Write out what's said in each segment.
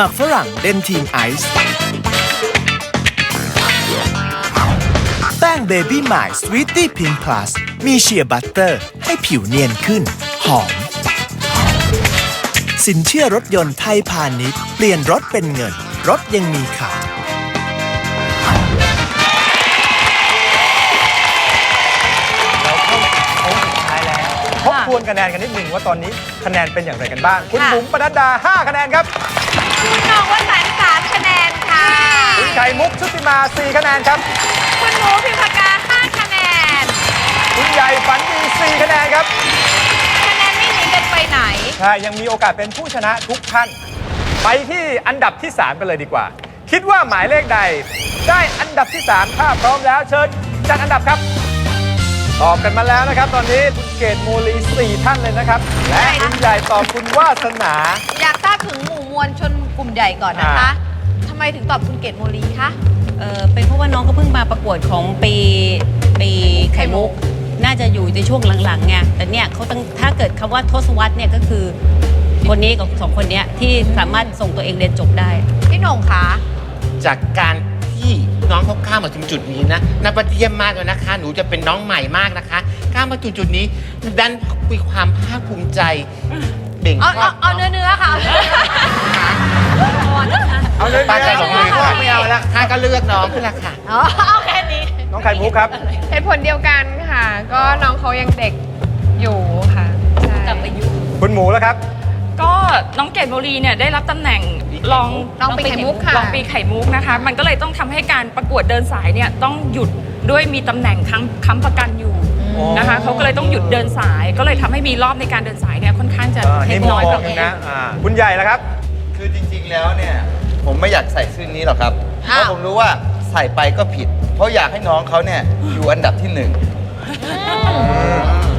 หมักฝรั่งเดนทีนไอซ์แป้งเบบี้หมายสวีตตี้พิงพลัสมีเชียร์บัตเตอร์ให้ผิวเนียนขึ้น หอม สินเชื่อรถยนต์ไทยพาณิชย์เปลี่ยนรถเป็นเงิน รถยังมีขายเราเข้าโค้งสุดท้ายแล้วทบทวนคะแนนกันนิดหนึ่งว่าตอนนี้คะแนนเป็นอย่างไรกันบ้าง คุณค่ะบุ๋มปนัดดา 5 คะแนนครับ น้องว่าสันสามคะแนนค่ะ คุณไข่มุกชุติมา 4 คะแนนครับ คุณหมูพิมพากาห้าคะแนน คุณใหญ่ฝันดี 4 คะแนนครับ คะแนนไม่หนีกันไปไหน ใช่ยังมีโอกาสเป็นผู้ชนะทุกท่าน ไปที่อันดับที่ 3 กันเลยดีกว่า คิดว่าหมายเลขใด ได้อันดับที่ 3 ถ้าพร้อมแล้วเชิญจัดอันดับครับ ตอบกันมาแล้วนะครับ ตอนนี้คุณเกตโมลี4ท่านเลยนะครับ และคุณใหญ่ตอบคุณวาสนา อยากทราบถึงหมู่มวลชนกลุ่มใหญ่ก่อนนะคะอ่าทำไมถึงตอบคุณเกตโมลีคะ เออเป็นเพราะว่าน้องก็เพิ่งมาประกวดของปีปีไข่มุก น่าจะอยู่ในช่วงหลังๆไง แต่เนี่ยเขาต้องถ้าเกิดคำว่าทศวรรษเนี่ยก็คือ คนนี้กับสองคนเนี้ยที่สามารถส่งตัวเองเรียนจบได้ พี่โหน่งคะจากการที่ น้องเขาก้าวมาถึงจุดนี้นะนับว่าเยี่ยมมากเลยนะคะ หนูจะเป็นน้องใหม่มากนะคะก้าวมาถึงจุดนี้ดันมีความภาคภูมิใจเบ่งเอาชอเอาบเอาเนื้อเนื้อค่ะเอาเนื้อเนื้อเอาเลยป้าใจหลงเลยเอาเลยไม่เอาละค่ะก็เลือกน้องขึ้นละค่ะอ๋อเอาแค่นี้น้องไข่มุกครับเหตุผลเดียวกันค่ะ ก็น้องเขายังเด็กอยู่ค่ะใช่กลับไปอยู่คุณหมูแล้วครับ ก็น้องเกดโมลีเนี่ยได้รับตำแหน่ง รองน้องปีไข่มุกค่ะรองปีไข่มุกนะคะ มันก็เลยต้องทำให้การประกวดเดินสายเนี่ยต้องหยุดด้วยมีตำแหน่งค้ำค้ำประกันอยู่นะคะเขาก็เลยต้องหยุดเดินสาย ก็เลยทำให้มีรอบในการเดินสายเนี่ยค่อนข้างจะอ่านี่มุมน้อยมกอว่างหนึงนะอ่าคุณใหญ่แล้วครับ คือจริงๆแล้วเนี่ย ผมไม่อยากใส่ชื่อนี้หรอกครับ เพอ้าว ราะผมรู้ว่าใส่ไปก็ผิด เพราะอยากให้น้องเขาเนี่ยอยู่อันดับที่หนึ่ง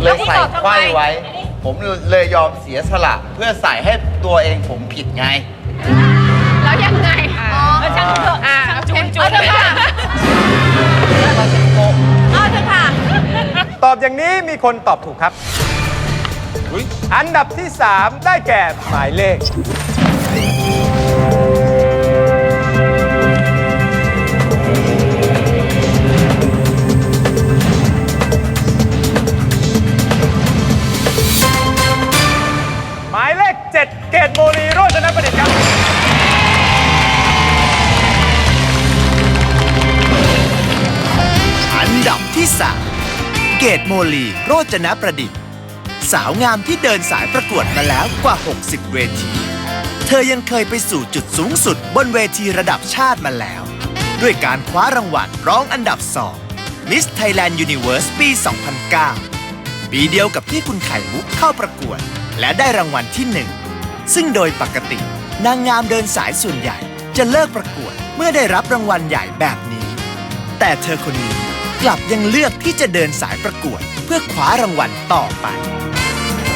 เลยใส่ไขว้ไว้ ผมเลยยอมเสียสละ เพื่อใส่ให้ตัวเองผมผิดไง แล้วยังไงคะอ๋อช่างเถอะอ่าจูนจูน เอาเถอะค่ะเอาเถอะค่ะ ตอบอย่างนี้มีคนตอบถูกครับ อันดับที่ 3 ได้แก่หมายเลข 3เกตโมลี โรจนประดิษฐ์ สาวงามที่เดินสายประกวดมาแล้วกว่า 60 เวที เธอยังเคยไปสู่จุดสูงสุดบนเวทีระดับชาติมาแล้ว ด้วยการคว้ารางวัลร้องอันดับสอง Miss Thailand Universe ปี 2009 ปีเดียวกับที่คุณไข่มุกเข้าประกวด และได้รางวัลที่1ซึ่งโดยปกติ นางงามเดินสายส่วนใหญ่ จะเลิกประกวดเมื่อได้รับรางวัลใหญ่แบบนี้ แต่เธอคนนี้ กลับยังเลือกที่จะเดินสายประกวด เพื่อคว้ารางวัลต่อไป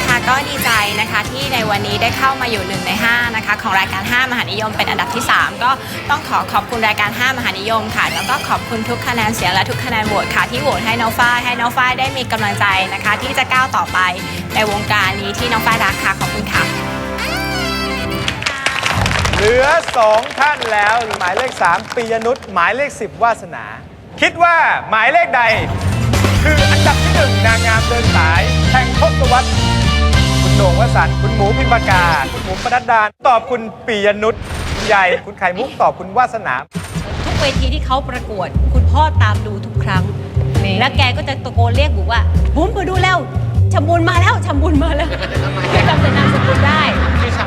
ค่ะก็ดีใจนะคะที่ในวันนี้ได้เข้ามาอยู่หนึ่งใน5นะคะของรายการ 5 มหานิยมเป็นอันดับที่ 3 ก็ต้องขอขอบคุณรายการ 5 มหานิยมค่ะ แล้วก็ขอบคุณทุกคะแนนเสียงและทุกคะแนนโหวตค่ะ ที่โหวตให้น้องฝ้ายให้น้องฝ้ายได้มีกำลังใจนะคะ ที่จะก้าวต่อไปในวงการนี้ที่น้องฝ้ายรักค่ะขอบคุณค่ะ เหลือ 2 ท่านแล้ว หมายเลข 3 ปียนุชหมายเลข 10 วาสนา คิดว่าหมายเลขใด คืออันดับที่1นางงามเดินสายแห่งทศวรรษคุณโหน่งวสันต์คุณหมูพิมพากาคุณหมูปนัดดานตอบคุณปียนุชคุณใหญ่คุณไข่มุกตอบคุณวาสนา ทุกเวทีที่เขาประกวด คุณพ่อตามดูทุกครั้ง แล้วแกก็จะตะโกนเรียกบุ๋มว่าบุ๋มมาดูแล้วชมบุญมาแล้วชมบุญมาแล้วจำแต่นามสกุลได้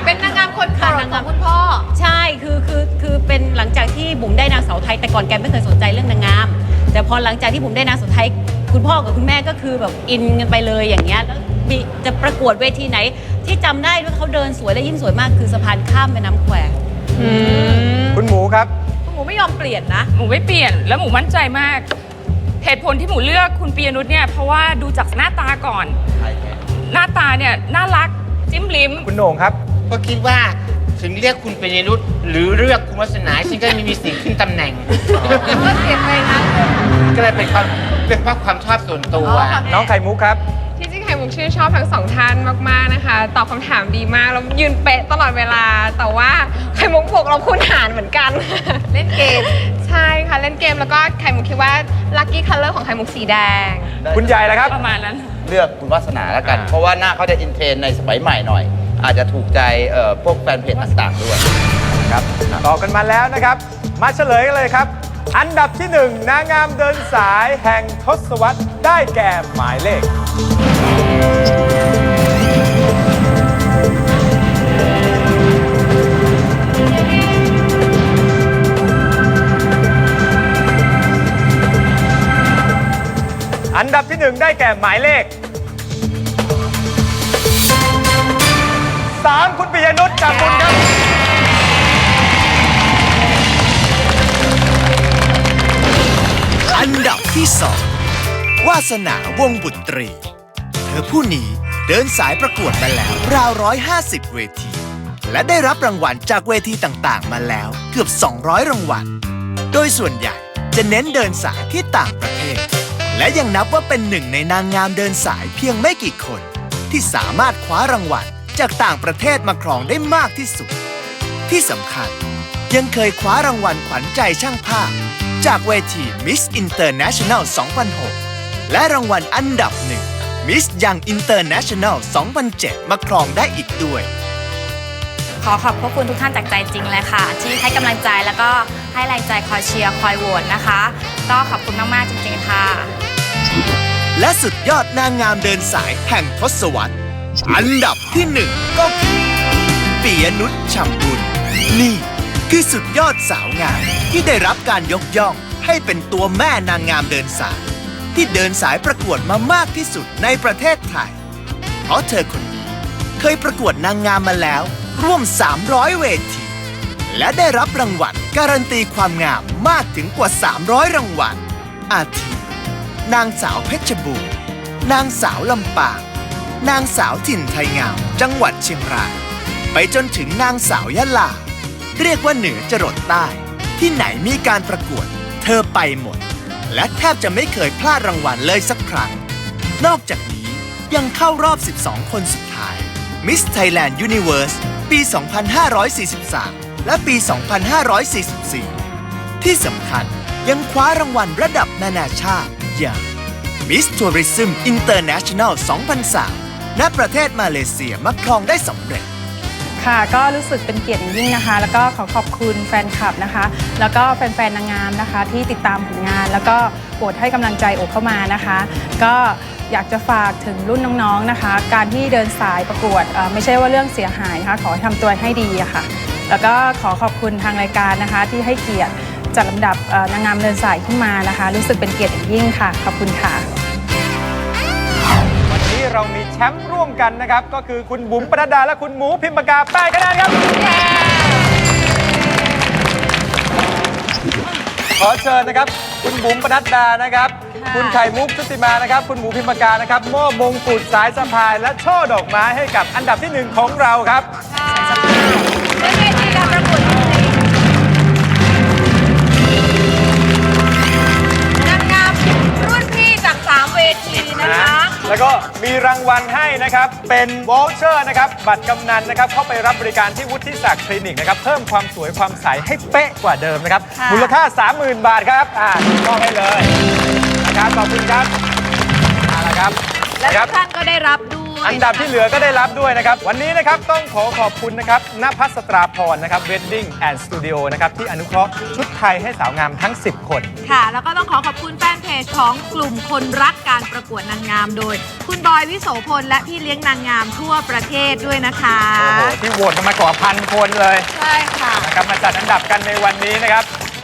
เป็นนางงามคนโปรดของคุณพ่อ ใช่คือคือคือเป็นหลังจากที่บุ๋มได้นางสาวไทย แต่ก่อนแกไม่เคยสนใจเรื่องนางงาม แต่พอหลังจากที่บุ๋มได้นางสาวไทย คุณพ่อกับคุณแม่ก็คือแบบอินกันไปเลยอย่างเงี้ยแล้วมีจะประกวดเวทีไหน ที่จำได้ว่าเขาเดินสวยและยิ่งสวยมากคือสะพานข้ามแม่น้ำแควคุณหมูครับคุณหมูไม่ยอมเปลี่ยนนะ หมูไม่เปลี่ยนแล้วหมูมั่นใจมาก เหตุผลที่หมูเลือกคุณปียนุชเนี่ยเพราะว่าดูจากหน้าตาก่อน หน้าตาเนี่ยน่ารักจิ้มลิ้มคุณโหน่งครับ ก็คิดว่า ถึงเรียกคุณเป็นยนุษหรือเลือกคุณวัฒนาซึ่งก็ไม่มีสิ่งขึ้นตำแหน่ง ก็เสียไปนะก็เลยเป็นความเป็นเพราะความชอบส่วนตัวอ๋อความน้องไข่มุกครับ ที่จริงไข่มุกชื่นชอบทั้งสองท่านมากๆนะคะ ตอบคำถามดีมากแล้วยืนเป๊ะตลอดเวลา แต่ว่าไข่มุกบวกเราคูณหารเหมือนกัน เล่นเกม ใช่ค่ะเล่นเกมแล้วก็ไข่มุกคิดว่าลัคกี้คัลเลอร์ของไข่มุกสีแดง คุณใหญ่แล้วครับ ประมาณนั้น เลือกคุณวาสนาแล้วกัน อ่า เพราะว่าหน้าเขาจะอินเทรนด์ในสมัยใหม่หน่อย อาจจะถูกใจเอ่อพวกแฟนเพจต่างๆด้วยครับตอบกันมาแล้วนะครับ มาเฉลยกันเลยครับ อันดับที่หนึ่งนางงามเดินสายแห่งทศวรรษได้แก่หมายเลข อันดับที่หนึ่งได้แก่หมายเลข 3 คุณปิยนุชจากคุณครับ อันดับที่สองวาสนาวงบุตรี เธอผู้นี้เดินสายประกวดมาแล้วราวร้อยห้าสิบเวที และได้รับรางวัลจากเวทีต่างๆ มาแล้วเกือบ 200 รางวัล โดยส่วนใหญ่จะเน้นเดินสายที่ต่างประเทศ และยังนับว่าเป็นหนึ่งในนางงามเดินสายเพียงไม่กี่คน ที่สามารถคว้ารางวัล จากต่างประเทศมาครองได้มากที่สุด ที่สำคัญยังเคยคว้ารางวัลขวัญใจช่างภาพ จากเวที Miss International 2006 และรางวัลอันดับหนึ่ง Miss Young International 2007 มาครองได้อีกด้วย ขอขอบพระคุณทุกท่านจากใจจริงเลยค่ะ ที่ให้กำลังใจแล้วก็ให้แรงใจคอยเชียร์คอยโหวตนะคะ ก็ขอบคุณมาก ๆ จริง ๆ ค่ะ และสุดยอดนางงามเดินสายแห่งทศวรรษ อันดับที่หนึ่งก็คือปิยนุชฉ่ำบุญนี่คือสุดยอดสาวงามที่ได้รับการยกย่องให้เป็นตัวแม่นางงามเดินสาย ที่เดินสายประกวดมามากที่สุดในประเทศไทย เพราะเธอคนนี้เคยประกวดนางงามมาแล้ว ร่วม 300 เวที และได้รับรางวัลการันตีความงามมากถึงกว่า 300 รางวัล อาทินางสาวเพชรบูรณ์นางสาวลำปาง นางสาวถิ่นไทยงาม จังหวัดเชียงราย ไปจนถึงนางสาวยะลา เรียกว่าเหนือจรดใต้ ที่ไหนมีการประกวด เธอไปหมด และแทบจะไม่เคยพลาดรางวัลเลยสักครั้ง นอกจากนี้ยังเข้ารอบ 12 คนสุดท้าย Miss Thailand Universe ปี 2543 และปี 2544 ที่สำคัญยังคว้ารางวัลระดับนานาชาติอย่าง Miss Tourism International 2003 ณประเทศมาเลเซียมาครองได้สำเร็จ ค่ะก็รู้สึกเป็นเกียรติอย่างยิ่งนะคะ แล้วก็ขอขอบคุณแฟนคลับนะคะ แล้วก็แฟนๆนางงามนะคะ ที่ติดตามผลงาน แล้วก็โปรดให้กำลังใจโอบเข้ามานะคะ ก็อยากจะฝากถึงรุ่นน้องๆนะคะ การที่เดินสายประกวดเอ่อไม่ใช่ว่าเรื่องเสียหายนะคะ ขอให้ทำตัวให้ดีอะค่ะ แล้วก็ขอขอบคุณทางรายการนะคะ ที่ให้เกียรติจัดลำดับเอ่อนางงามเดินสายขึ้นมานะคะ รู้สึกเป็นเกียรติอย่างยิ่งค่ะ ขอบคุณค่ะ เรามีแชมป์ร่วมกันนะครับ ก็คือคุณบุ๋มปนัดดาและคุณหมูพิมพ์ปากกาแปดคะแนนครับ ขอเชิญนะครับ คุณบุ๋มปนัดดานะครับ คุณไข่มุกชุติมานะครับ คุณหมูพิมพ์ปากกานะครับมอบมงกุฎสายสะพาย และช่อดอกไม้ให้กับอันดับที่หนึ่งของเราครับ เป็นเวทีการประกวดนางงามรุ่นพี่จาก3เวทีนะคะ แล้วก็มีรางวัลให้นะครับ เป็นวอลเชอร์นะครับ บัตรกำนันนะครับ เข้าไปรับบริการที่วุฒิศักดิ์คลินิกนะครับ เพิ่มความสวยความใสให้เป๊ะกว่าเดิมนะครับ ค่ะ มูลค่า 30,000 บาทครับ อ่ามอบให้เลยนะครับ ขอบคุณครับเอาละครับและคทุรับ กท่านก็ได้รับด้วย อันดับที่เหลือก็ได้รับด้วยนะครับ วันนี้นะครับต้องขอขอบคุณนะครับณพัสตราพรนะครับ Wedding and Studio นะครับที่อนุเคราะห์ชุดไทยให้สาวงามทั้ง 10 คน ค่ะ แล้วก็ต้องขอขอบคุณแฟนเพจของกลุ่มคนรักการประกวดนางงามโดย คุณบอยวิโสพลและพี่เลี้ยงนางงามทั่วประเทศด้วยนะคะโอ้โหที่โหวตกันมากว่าพันคนเลยใช่ค่ะ นะครับมาจัดอันดับกันในวันนี้นะครับ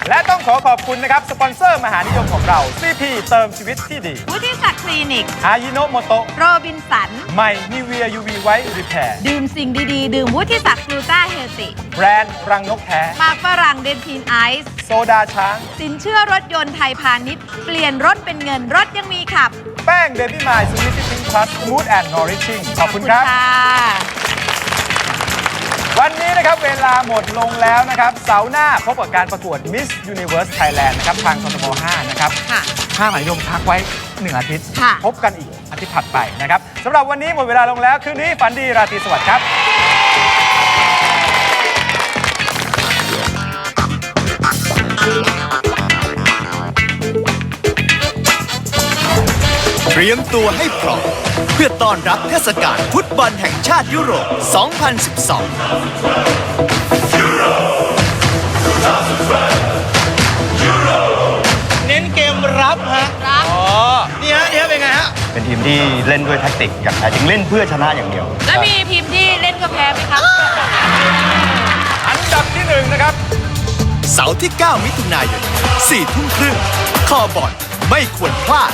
และต้องขอขอบคุณนะครับ สปอนเซอร์มหานิยมของเรา CP เติมชีวิตที่ดีวุฒิศักดิ์คลินิก อายิโนโมโตะโรบินสัน ใหม่นิเวีย UV ไว้รีแพร์ดื่มสิ่งดีๆ ดื่มวุฒิศักดิ์กลูต้าเฮลติแบรนด์รังนกแท้หมากฝรั่งเดนทีนไอซ์โซดาช้าง สินเชื่อรถยนต์ไทยพาณิชย์ เปลี่ยนรถเป็นเงินรถยังมีขับ แป้งเบบี้มายซูนิฟิติ้งพลัสมูดแอนด์นอริชิ่งขอบคุณครับค่ะวั นะครับ เวลาหมดลงแล้วนะครับ เสาร์หน้าพบกับการประกวด Miss Universe Thailand นะครับ ทางททบ5นะครับค่ะ ห้าหมายยมพักไว้ 1 อาทิตย์ ค่ะ พบกันอีกอาทิตย์ถัดไปนะครับสำหรับวันนี้หมดเวลาลงแล้ว คืนนี้ฝันดีราตรีสวัสดิ์ครับ เตรียมตัวให้พร้อมเพื่อต้อนรับเทศกาลฟุตบอลแห่งชาติยุโรป 2012 เน้นเกมรับฮะรับอ๋อนี่ฮะนี่ฮะเป็นไงฮะ เป็นทีมที่เล่นด้วยแท็กติกอย่างแท้จริงเล่นเพื่อชนะอย่างเดียว แล้วมีทีมที่เล่นก็แพ้ไหมคะอันดับที่หนึ่งนะครับ เสาร์ที่ 9 มิถุนายน4ทุ่มครึ่งคอบอลไม่ควรพลาด